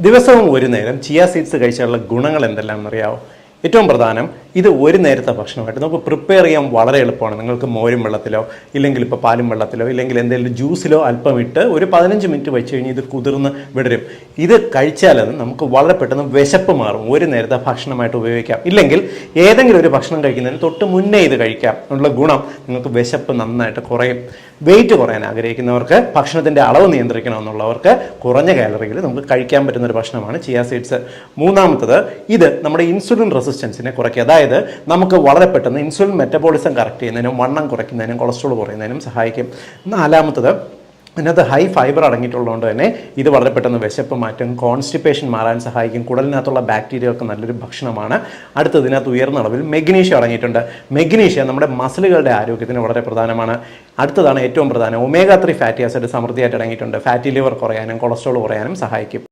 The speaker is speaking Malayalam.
ദിവസവും ഒരു നേരം ചിയ സീഡ്സ് കഴിച്ചാലുള്ള ഗുണങ്ങൾ എന്തെല്ലാം എന്നറിയാവോ ഏറ്റവും പ്രധാനം ഇത് ഒരു നേരത്തെ ഭക്ഷണമായിട്ട്. നമുക്ക് പ്രിപ്പയർ ചെയ്യാൻ വളരെ എളുപ്പമാണ്. നിങ്ങൾക്ക് മോരും വെള്ളത്തിലോ ഇല്ലെങ്കിൽ ഇപ്പോൾ പാലും വെള്ളത്തിലോ ഇല്ലെങ്കിൽ എന്തെങ്കിലും ജ്യൂസിലോ അല്പം ഇട്ട് ഒരു പതിനഞ്ച് മിനിറ്റ് വെച്ച് കഴിഞ്ഞ് ഇത് കുതിർന്ന് വിടരും. ഇത് കഴിച്ചാൽ അത് നമുക്ക് വളരെ പെട്ടെന്ന് വിശപ്പ് മാറും. ഒരു നേരത്തെ ഭക്ഷണമായിട്ട് ഉപയോഗിക്കാം. ഇല്ലെങ്കിൽ ഏതെങ്കിലും ഒരു ഭക്ഷണം കഴിക്കുന്നതിന് തൊട്ട് മുന്നേ ഇത് കഴിക്കാം. ഉള്ള ഗുണം നിങ്ങൾക്ക് വിശപ്പ് നന്നായിട്ട് കുറയും. വെയിറ്റ് കുറയാൻ ആഗ്രഹിക്കുന്നവർക്ക് ഭക്ഷണത്തിന്റെ അളവ് നിയന്ത്രിക്കണമെന്നുള്ളവർക്ക് കുറഞ്ഞ കാലറിയിൽ നമുക്ക് കഴിക്കാൻ പറ്റുന്ന ഒരു ഭക്ഷണമാണ് ചിയ സീഡ്സ് മൂന്നാമത്തത് ഇത് നമ്മുടെ ഇൻസുലിൻ റെസിസ്റ്റൻസിനെ കുറയ്ക്കുക. അതായത് നമുക്ക് വളരെ പെട്ടെന്ന് ഇൻസുലിൻ മെറ്റബോളിസം കറക്റ്റ് ചെയ്യുന്നതിനും വണ്ണം കുറയ്ക്കുന്നതിനും കൊളസ്ട്രോൾ കുറയുന്നതിനും സഹായിക്കും. നാലാമത്തത് ഇതിനകത്ത് ഹൈ ഫൈബർ അടങ്ങിയിട്ടുള്ളതുകൊണ്ട് തന്നെ ഇത് വളരെ പെട്ടെന്ന് വിശപ്പ് മാറ്റും കോൺസ്റ്റിപ്പേഷൻ മാറാൻ സഹായിക്കും കുടലിനകത്തുള്ള ബാക്ടീരിയകൾക്ക് നല്ലൊരു ഭക്ഷണമാണ്. അടുത്തത് ഇതിനകത്ത് ഉയർന്ന അളവിൽ മെഗ്നീഷ്യം അടങ്ങിയിട്ടുണ്ട്. മെഗ്നീഷ്യം നമ്മുടെ മസിലുകളുടെ ആരോഗ്യത്തിന് വളരെ പ്രധാനമാണ്. അടുത്തതാണ് ഏറ്റവും പ്രധാനം ഒമേഗ ത്രീ ഫാറ്റി ആസിഡ് സമൃദ്ധിയായിട്ട് അടങ്ങിയിട്ടുണ്ട്. ഫാറ്റി ലിവർ കുറയാനും കൊളസ്ട്രോൾ കുറയാനും സഹായിക്കും.